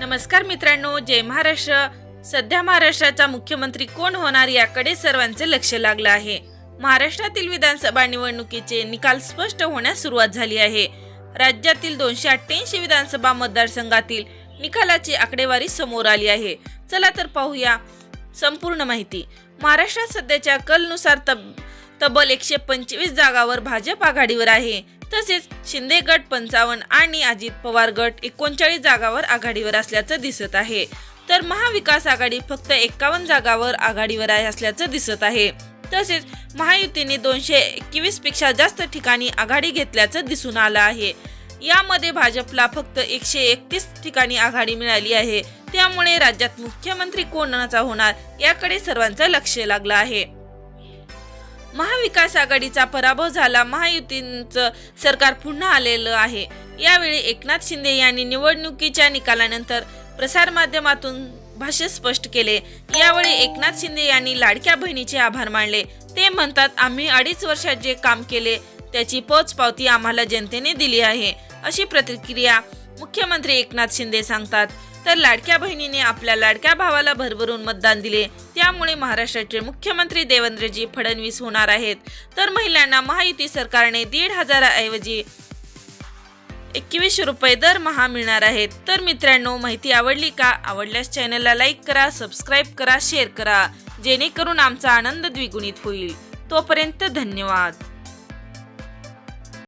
नमस्कार मित्रांनो जय महाराष्ट्र. सध्या महाराष्ट्राचा मुख्यमंत्री कोण होणार याकडे सर्वांचे लक्ष लागलं आहे. महाराष्ट्रातील विधानसभा निवडणुकीचे निकाल स्पष्ट होण्यास सुरुवात झाली आहे. राज्यातील दोनशे अठ्ठ्याऐंशी विधानसभा मतदारसंघातील निकालाची आकडेवारी समोर आली आहे. चला तर पाहूया संपूर्ण माहिती. महाराष्ट्रात सध्याच्या कलनुसार तब तब्बल एकशे पंचवीस जागावर भाजप आघाडीवर आहे. तसेच शिंदे गट पंचावन्न आणि अजित पवार गट एकोणचाळीस जागावर आघाडीवर असल्याचं दिसत आहे. तर महाविकास आघाडी फक्त एक्कावन्न जागावर आघाडीवर आहे असल्याचं दिसत आहे. तसेच महायुतीने दोनशे एकवीसपेक्षा जास्त ठिकाणी आघाडी घेतल्याचं दिसून आलं आहे. यामध्ये भाजपला फक्त एकशे एकतीस ठिकाणी आघाडी मिळाली आहे. त्यामुळे राज्यात मुख्यमंत्री कोणाचा होणार याकडे सर्वांचं लक्ष लागलं आहे. महाविकास आघाडीचा पराभव झाला महायुतीचं सरकार पुन्हा आलेलं आहे. यावेळी एकनाथ शिंदे यांनी निवडणुकीच्या निकालानंतर प्रसारमाध्यमातून भाष्य स्पष्ट केले. यावेळी एकनाथ शिंदे यांनी लाडक्या बहिणीचे आभार मानले. ते म्हणतात आम्ही अडीच वर्षात जे काम केले त्याची पोचपावती आम्हाला जनतेने दिली आहे. अशी प्रतिक्रिया मुख्यमंत्री एकनाथ शिंदे सांगतात. तर लाडक्या बहिणीने आपल्या लाडक्या भावाला भरभरून मतदान दिले. त्यामुळे महाराष्ट्राचे मुख्यमंत्री देवेंद्रजी फडणवीस होणार आहेत. तर महिलांना महायुती सरकारने दीड हजाराऐवजी एकवीसशे रुपये दरमहा मिळणार आहेत. तर मित्रांनो माहिती आवडली का? आवडल्यास चॅनलला लाईक करा सबस्क्राईब करा शेअर करा. जेणेकरून आमचा आनंद द्विगुणित होईल. तोपर्यंत धन्यवाद.